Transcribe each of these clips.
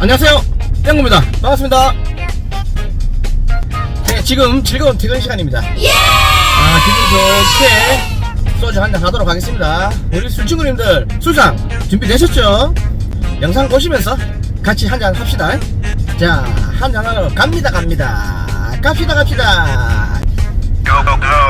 안녕하세요. 땡구입니다. 반갑습니다. 네, 지금 즐거운 퇴근 시간입니다. 아 기분 좋게 소주 한잔 하도록 하겠습니다. 우리 술친구님들 술상 준비되셨죠? 영상 보시면서 같이 한잔 합시다. 자 한잔 하러 갑니다 갑니다. 갑시다 갑시다. Go, go, go.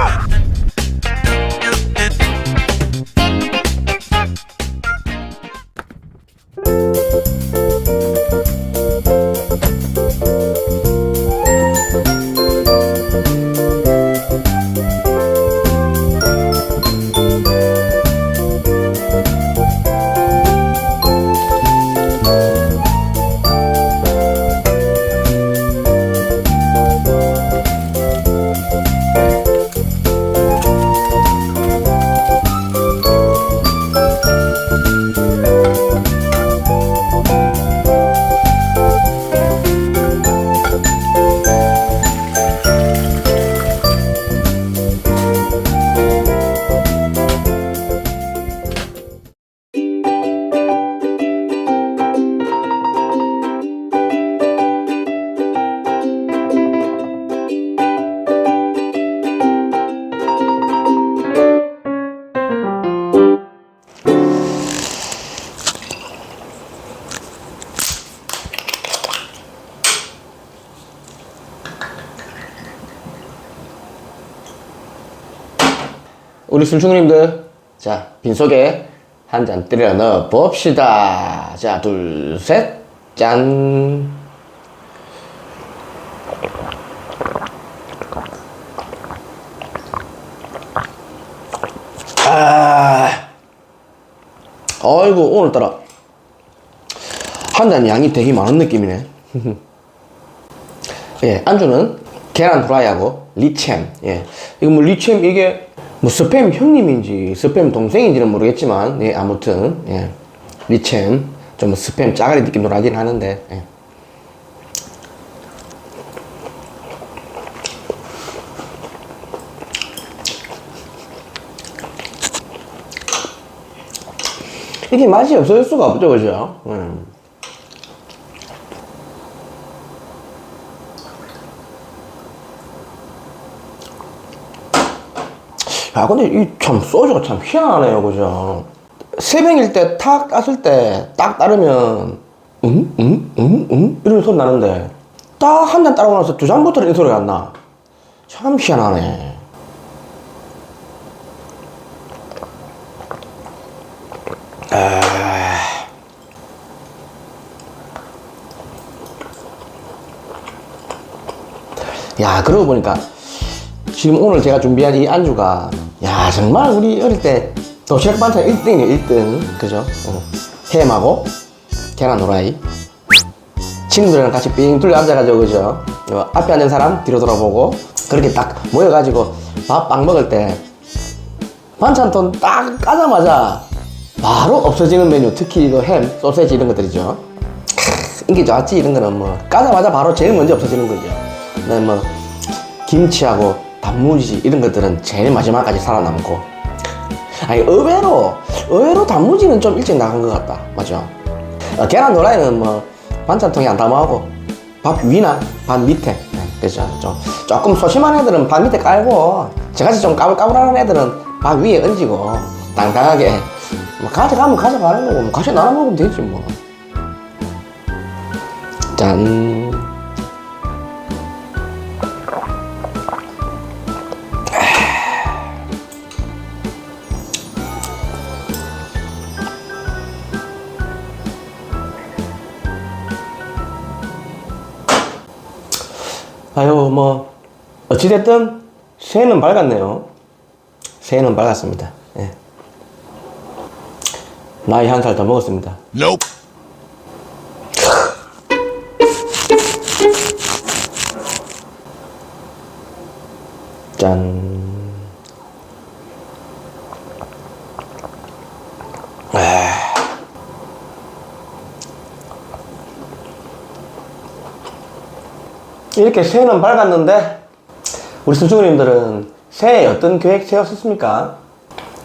우리 술중님들 자 빈속에 한 잔 때려 넣어 봅시다 자 둘 셋 짠 아, 아이고 오늘따라 한 잔 양이 되게 많은 느낌이네. 예, 안주는 계란 후라이하고 리챔. 예, 이거 뭐 리챔 이게 뭐 스팸 형님인지 스팸 동생인지는 모르겠지만, 예, 아무튼 예, 리챔 좀 스팸 짜가리 느낌도 나긴 하는데. 예. 이게 맛이 없을 수가 없죠, 그죠? 음. 야, 근데 이 참 소주가 참 희한하네요, 그죠? 새벽일 때 탁 땄을 때 딱 따르면 응? 응? 응? 응? 이런 소리 나는데 딱 한 잔 따르고 나서 두 잔부터는 이 소리가 안 나. 참 희한하네. 야, 그러고 보니까 지금 오늘 제가 준비한 이 안주가 야, 정말 우리 어릴 때 도시락 반찬 1등이에요, 1등. 그죠? 어. 햄하고 계란 후라이. 친구들이랑 같이 삥 둘러 앉아가지고, 그죠? 어, 앞에 앉은 사람 뒤로 돌아보고 그렇게 딱 모여가지고 밥 빵 먹을 때 반찬통 딱 까자마자 바로 없어지는 메뉴 특히 이거 햄, 소세지 이런 것들이죠 크, 인기 좋았지 이런 거는 뭐 까자마자 바로 제일 먼저 없어지는 거죠 뭐 김치하고 단무지 이런 것들은 제일 마지막까지 살아남고. 아니 의외로 의외로 단무지는 좀 일찍 나간 것 같다. 맞죠? 어, 계란 후라이는 뭐 반찬통에 안 담아하고 밥 위나 밥 밑에. 네, 그죠. 좀 조금 소심한 애들은 밥 밑에 깔고 저같이 좀 까불까불하는 애들은 밥 위에 얹고 당당하게 뭐 가져가면 가져가는 거고 뭐 같이 나눠 먹으면 되지 뭐 짠 아유 뭐 어찌됐든 새해는 밝았네요 새해는 밝았습니다 예. 나이 한 살 더 먹었습니다 Nope. 짠 이렇게 새해는 밝았는데 우리 수중님들은 새해 어떤 계획 세웠습니까?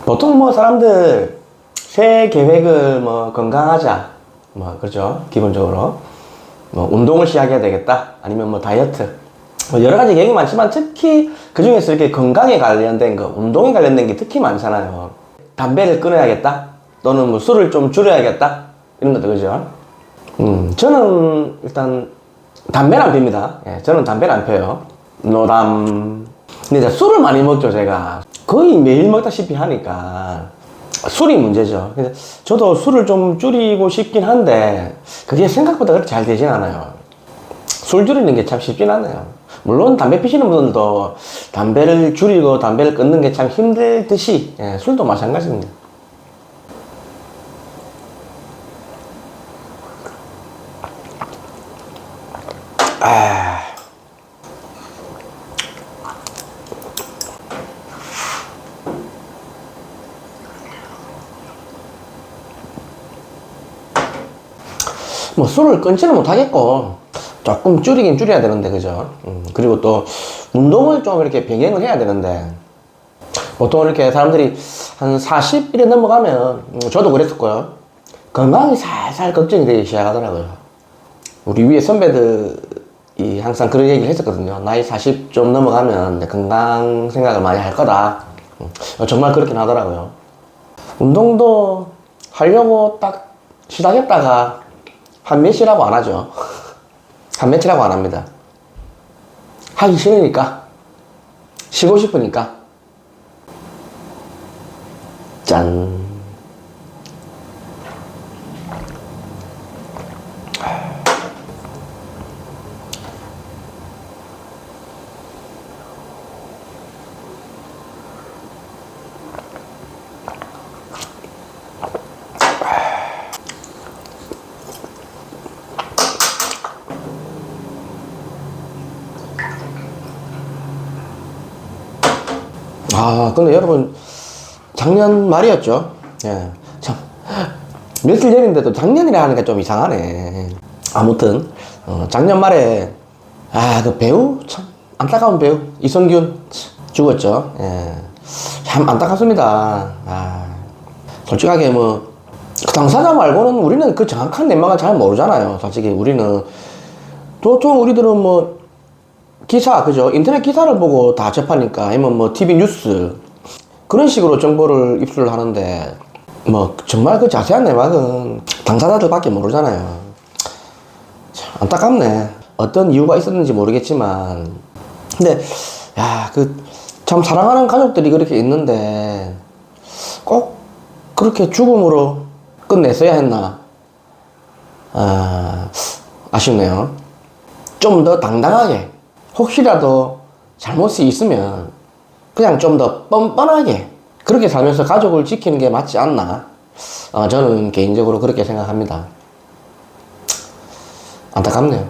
보통 뭐 사람들 새해 계획을 뭐 건강하자. 뭐 그렇죠? 기본적으로. 뭐 운동을 시작해야 되겠다. 아니면 뭐 다이어트. 뭐 여러 가지 얘기 많지만 특히 그 중에서 이렇게 건강에 관련된 거 운동에 관련된 게 특히 많잖아요. 담배를 끊어야겠다. 또는 뭐 술을 좀 줄여야겠다. 이런 것들 그죠? 음 저는 일단 담배는 안 핍니다 예, 저는 담배를 안 펴요 노담 근데 술을 많이 먹죠 제가 거의 매일 먹다시피 하니까 술이 문제죠. 저도 술을 좀 줄이고 싶긴 한데 그게 생각보다 그렇게 잘 되진 않아요. 술 줄이는 게 참 쉽진 않아요. 물론 담배 피시는 분들도 담배를 줄이고 담배를 끊는 게 참 힘들듯이 예, 술도 마찬가지입니다. 아. 뭐 술을 끊지는 못하겠고 조금 줄이긴 줄여야 되는데 그죠? 음, 그리고 또 운동을 좀 이렇게 병행을 해야 되는데 보통 이렇게 사람들이 한 40일에 넘어가면 음, 저도 그랬었고요. 건강이 살살 걱정이 되기 시작하더라고요. 우리 위에 선배들이 항상 그런 얘기를 했었거든요. 나이 40 좀 넘어가면 내 건강 생각을 많이 할 거다. 음, 정말 그렇긴 하더라고요. 운동도 하려고 딱 시작했다가 한 며칠하고 안 하죠. 한 며칠하고 안 합니다. 하기 싫으니까. 쉬고 싶으니까. 짠. 아, 근데 여러분, 작년 말이었죠? 예. 참, 며칠 전인데도 작년이라 하니까 좀 이상하네. 아무튼, 어, 작년 말에, 아, 그 배우? 참, 안타까운 배우. 이성균. 참, 죽었죠. 예. 참 안타깝습니다. 아, 솔직하게 뭐, 그 당사자 말고는 우리는 그 정확한 내막을 잘 모르잖아요. 솔직히 우리는. 보통 우리들은 뭐, 기사, 그죠? 인터넷 기사를 보고 다 접하니까, 아니면 뭐, TV 뉴스. 그런 식으로 정보를 입수를 하는데, 뭐, 정말 그 자세한 내막은 당사자들 밖에 모르잖아요. 참, 안타깝네. 어떤 이유가 있었는지 모르겠지만. 근데, 야, 그, 참 사랑하는 가족들이 그렇게 있는데, 꼭 그렇게 죽음으로 끝냈어야 했나. 아, 아쉽네요. 좀 더 당당하게. 혹시라도 잘못이 있으면 그냥 좀 더 뻔뻔하게 그렇게 살면서 가족을 지키는 게 맞지 않나. 어, 저는 개인적으로 그렇게 생각합니다. 안타깝네요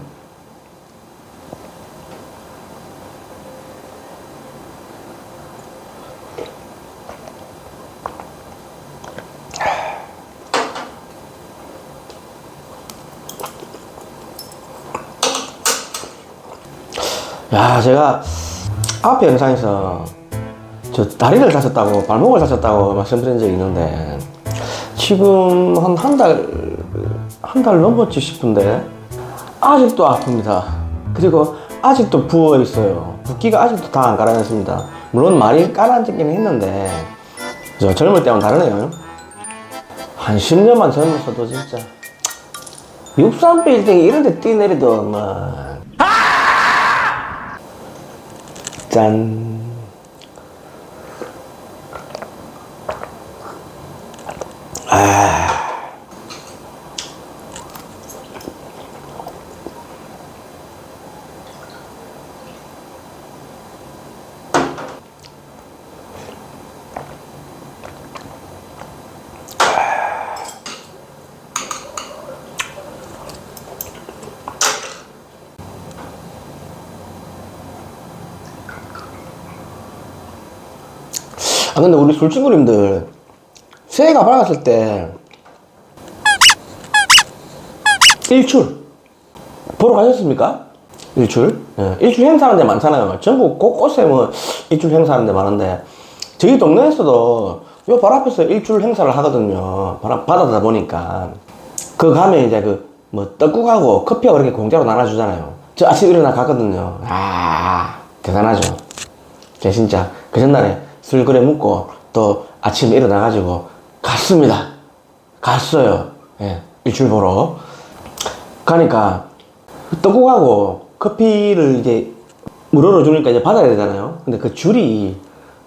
야 제가 앞에 영상에서 저 다리를 다쳤다고 발목을 다쳤다고 말씀드린 적이 있는데 지금 한 한 달 한 달 넘었지 싶은데 아직도 아픕니다. 그리고 아직도 부어 있어요. 붓기가 아직도 다 안 가라앉습니다. 물론 많이 가라앉긴 했는데 저 젊을 때랑 다르네요. 한 10년만 젊었어도 진짜 육삼 빌딩 이런 데 뛰내리도 뭐 짠. 아. 아 근데 우리 술친구님들 새해가 밝았을 때 일출 보러 가셨습니까? 일출? 예, 일출 행사하는 데 많잖아요. 전국 곳곳에 뭐 일출 행사하는 데 많은데 저희 동네에서도 요 바로 앞에서 일출 행사를 하거든요. 바로 바다다 보니까 그 가면 이제 그 뭐 떡국하고 커피하고 이렇게 공짜로 나눠주잖아요. 저 아침 일어나 갔거든요. 아 대단하죠. 제 진짜 그 전날에 술 그래 먹고 또 아침에 일어나가지고 갔습니다. 갔어요. 예, 일출 보러. 가니까 떡국하고 커피를 이제 물어러 주니까 이제 받아야 되잖아요. 근데 그 줄이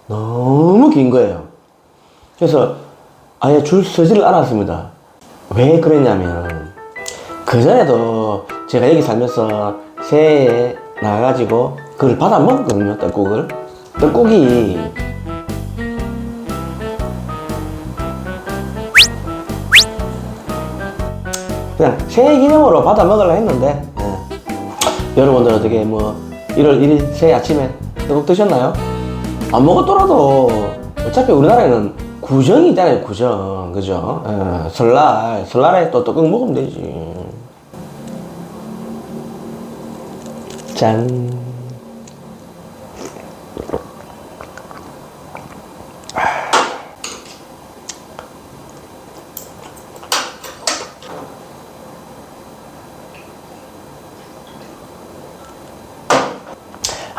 너무 긴 거예요. 그래서 아예 줄 서지를 않았습니다. 왜 그랬냐면 그 전에도 제가 여기 살면서 새해에 나가가지고 그걸 받아 먹었거든요. 떡국을. 떡국이 그냥 새해 기념으로 받아 먹으려 했는데 예. 여러분들 어떻게 뭐 1월 1일 새해 아침에 떡국 드셨나요? 안 먹었더라도 어차피 우리나라에는 구정이 있잖아요 구정 그죠? 예, 설날 설날에 또 떡국 먹으면 되지 짠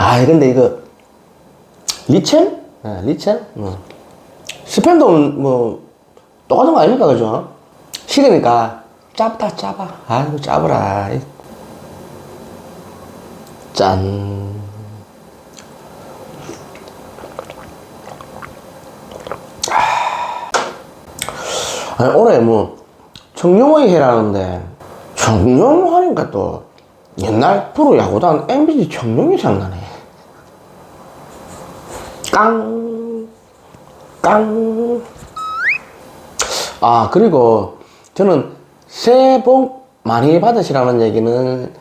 아, 근데 이거 리첼? 아, 리첼? 뭐. 스팸도 뭐 똑같은 거 아닙니까, 그죠? 식으니까 짜다 짜봐. 아이고 짜보라. 짠. 아. 아니, 올해 뭐 청룡의 해라는데 청룡 하니까 또 옛날 프로 야구단 MBC 청룡이 생각나네. 깡, 깡. 아, 그리고 저는 새해 복 많이 받으시라는 얘기는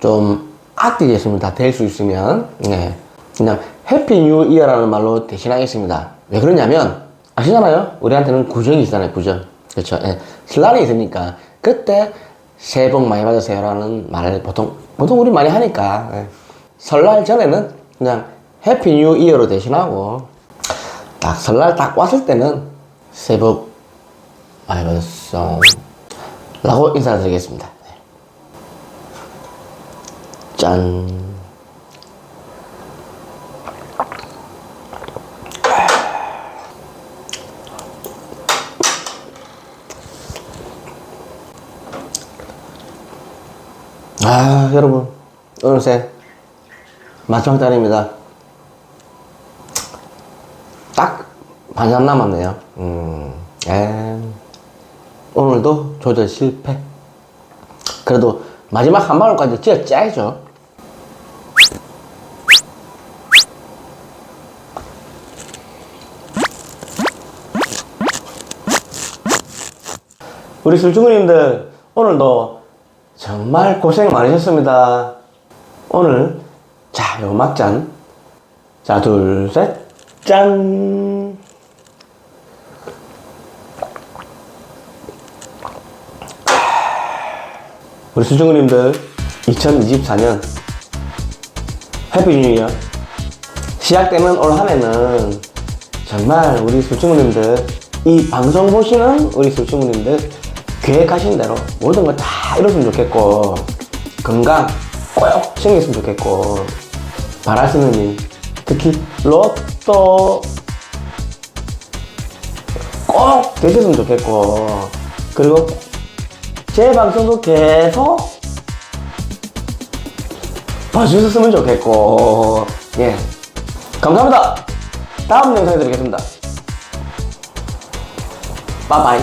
좀 아끼겠습니다. 될 수 있으면. 네. 그냥 해피 뉴 이어라는 말로 대신하겠습니다. 왜 그러냐면, 아시잖아요? 우리한테는 구정이 있잖아요, 구정. 그렇죠. 예. 설날이 있으니까, 그때 새해 복 많이 받으세요라는 말을 보통, 보통 우리 많이 하니까, 예. 설날 전에는 그냥 해피 뉴 이어로 대신하고, 딱 설날 딱 왔을 때는 새해 복 많이 받았어. 라고 인사드리겠습니다. 네. 짠. 아, 여러분. 어느새 마지막 달입니다. 딱 반년 남았네요. 음, 에. 오늘도 조절 실패. 그래도 마지막 한 방울까지 쥐어 짜야죠. 우리 술주부님들 오늘도 정말 고생 많으셨습니다. 오늘 자, 요 막잔. 자, 둘, 셋, 짠. 우리 수중님들 2024년 해피 뉴 이어 시작되는 올 한해는 정말 우리 수중님들 이 방송 보시는 우리 수중님들 계획하신 대로 모든 거다 이뤘으면 좋겠고 건강 꼭 챙겼으면 좋겠고 바라시는 일 특히 로또 꼭 되셨으면 좋겠고 그리고 제 방송도 계속 봐주셨으면 좋겠고 예. 감사합니다. 다음 영상에 뵙겠습니다. 바이바이